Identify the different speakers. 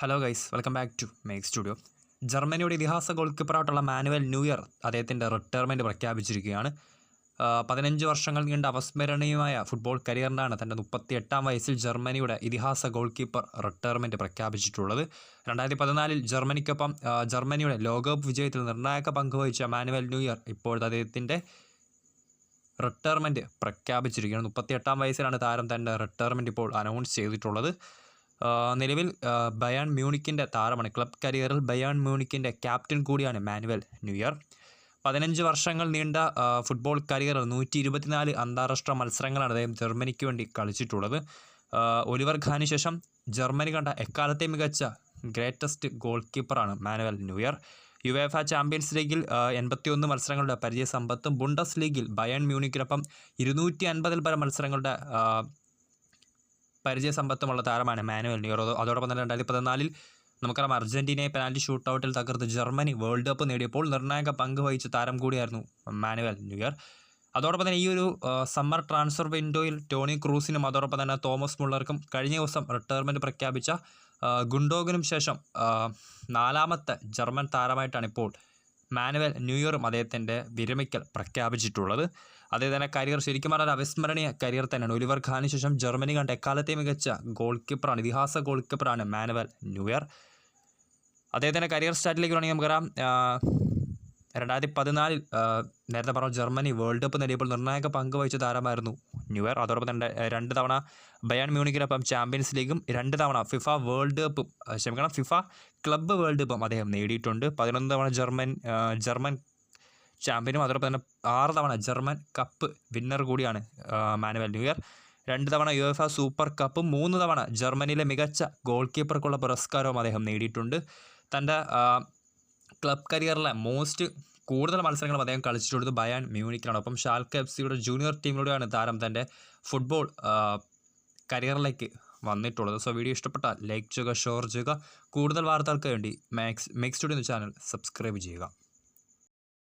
Speaker 1: Hello guys welcome back to make studio ജർമ്മനിയുടെ ഇതിഹാസ goal കീപ്പറായിട്ടുള്ള മാനുവൽ ന്യൂയർ അദ്ദേഹത്തിന്റെ റിട്ടയർമെന്റ് പ്രഖ്യാപിച്ചിരിക്കുകയാണ്. പതിനഞ്ച് വർഷങ്ങൾ നീണ്ട അവസ്മരണീയമായ ഫുട്ബോൾ കരിയറിനാണ് തന്റെ മുപ്പത്തി എട്ടാം വയസ്സിൽ ജർമ്മനിയുടെ ഇതിഹാസ ഗോൾ കീപ്പർ റിട്ടയർമെന്റ് പ്രഖ്യാപിച്ചിട്ടുള്ളത്. രണ്ടായിരത്തി പതിനാലിൽ ജർമ്മനിക്കൊപ്പം ജർമ്മനിയുടെ ലോകകപ്പ് വിജയത്തിൽ നിർണായക പങ്കുവഹിച്ച മാനുവൽ ന്യൂയർ ഇപ്പോഴത്തെ അദ്ദേഹത്തിന്റെ റിട്ടയർമെന്റ് പ്രഖ്യാപിച്ചിരിക്കുകയാണ്. മുപ്പത്തി എട്ടാം വയസ്സിലാണ് താരം തന്റെ റിട്ടയർമെന്റ് ഇപ്പോൾ അനൗൺസ് ചെയ്തിട്ടുള്ളത്. നിലവിൽ ബയാൺ മ്യൂണിക്കിന്റെ താരമാണ്. ക്ലബ് കരിയറിൽ ബയാൺ മ്യൂണിക്കിന്റെ ക്യാപ്റ്റൻ കൂടിയാണ് മാനുവൽ ന്യൂയർ. പതിനഞ്ച് വർഷങ്ങൾ നീണ്ട ഫുട്ബോൾ കരിയറിൽ നൂറ്റി ഇരുപത്തിനാല് അന്താരാഷ്ട്ര മത്സരങ്ങളാണ് അദ്ദേഹം ജർമ്മനിക്ക് വേണ്ടി കളിച്ചിട്ടുള്ളത്. ഒലിവർ ഖാന് ശേഷം ജർമ്മനി കണ്ട എക്കാലത്തെ മികച്ച ഗ്രേറ്റസ്റ്റ് ഗോൾ കീപ്പറാണ് മാനുവൽ ന്യൂയർ. യുവേഫ ചാമ്പ്യൻസ് ലീഗിൽ എൺപത്തിയൊന്ന് മത്സരങ്ങളുടെ പരിചയ സമ്പത്തും ബുണ്ടസ് ലീഗിൽ ബയൺ മ്യൂണിക്കിനൊപ്പം ഇരുന്നൂറ്റി അൻപതിൽ പരം മത്സരങ്ങളുടെ പരിചയസമ്പത്തുമുള്ള താരമാണ് മാനുവൽ അതോ- അതോടൊപ്പം തന്നെ രണ്ടായിരത്തി പതിനാലിൽ നമുക്കറിയാം അർജന്റീനയെ പെനാൽറ്റി ഷൂട്ടൗട്ടിൽ തകർത്ത് ജർമ്മനി വേൾഡ് കപ്പ് നേടിയപ്പോൾ നിർണായക പങ്ക് വഹിച്ച താരം കൂടിയായിരുന്നു മാനുവൽ ന്യൂയർ. അതോടൊപ്പം തന്നെ ഈ ഒരു സമ്മർ ട്രാൻസ്ഫർ വിൻഡോയിൽ ടോണി ക്രൂസിനും അതോടൊപ്പം തന്നെ തോമസ് മുള്ളർക്കും കഴിഞ്ഞ ദിവസം റിട്ടയർമെന്റ് പ്രഖ്യാപിച്ച ഗുണ്ടോഗിനും ശേഷം നാലാമത്തെ ജർമ്മൻ താരമായിട്ടാണ് ഇപ്പോൾ മാനുവൽ ന്യൂയോറും അദ്ദേഹത്തിന്റെ വിരമിക്കൽ പ്രഖ്യാപിച്ചിട്ടുള്ളത്. അദ്ദേഹത്തിന്റെ കരിയർ ശരിക്കും പറഞ്ഞാൽ അവിസ്മരണീയ കരിയർ തന്നെയാണ്. ഒലിവർ ഖാനു ശേഷം ജർമ്മനി കണ്ട എക്കാലത്തെ മികച്ച ഗോൾ കീപ്പറാണ് ഇതിഹാസ ഗോൾ കീപ്പറാണ് മാനുവൽ ന്യൂയർ. അദ്ദേഹത്തിന്റെ കരിയർ സ്റ്റാർട്ടിലേക്ക് വേണമെങ്കിൽ നമുക്കറിയാം രണ്ടായിരത്തി പതിനാലിൽ നേരത്തെ പറഞ്ഞ ജർമ്മനി വേൾഡ് കപ്പ് നേടിയപ്പോൾ നിർണായക പങ്ക് വഹിച്ച താരമായിരുന്നു ന്യൂയർ. അതോടൊപ്പം തന്നെ രണ്ട് തവണ ബയാൻ മ്യൂണിക്കിനൊപ്പം ചാമ്പ്യൻസ് ലീഗും രണ്ട് തവണ ഫിഫ വേൾഡ് കപ്പും ക്ഷമിക്കണം ഫിഫ ക്ലബ്ബ് വേൾഡ് കപ്പും അദ്ദേഹം നേടിയിട്ടുണ്ട്. പതിനൊന്ന് തവണ ജർമ്മൻ ജർമ്മൻ ചാമ്പ്യനും അതോടൊപ്പം തന്നെ ആറ് തവണ ജർമ്മൻ കപ്പ് വിന്നർ കൂടിയാണ് മാനുവൽ ന്യൂയർ. രണ്ട് തവണ യു എഫ് സൂപ്പർ കപ്പും മൂന്ന് തവണ ജർമ്മനിയിലെ മികച്ച ഗോൾ കീപ്പർക്കുള്ള പുരസ്കാരവും അദ്ദേഹം നേടിയിട്ടുണ്ട്. തന്റെ ക്ലബ് കരിയറിലെ മോസ്റ്റ് കൂടുതൽ മത്സരങ്ങളും അദ്ദേഹം കളിച്ചിട്ടുള്ളത് ബയാൻ മ്യൂണിക്കിലാണ് ഒപ്പം ഷാൽക്ക് എഫ് സിയുടെ ജൂനിയർ ടീമിലൂടെയാണ് താരം തന്റെ ഫുട്ബോൾ കരിയറിലേക്ക് വന്നിട്ടുള്ളത്. സോ വീഡിയോ ഇഷ്ടപ്പെട്ടാൽ ലൈക്ക് ചെയ്യുക ഷെയർ ചെയ്യുക. കൂടുതൽ വാർത്തകൾക്ക് വേണ്ടി Max Mex studio channel subscribe ചെയ്യുക.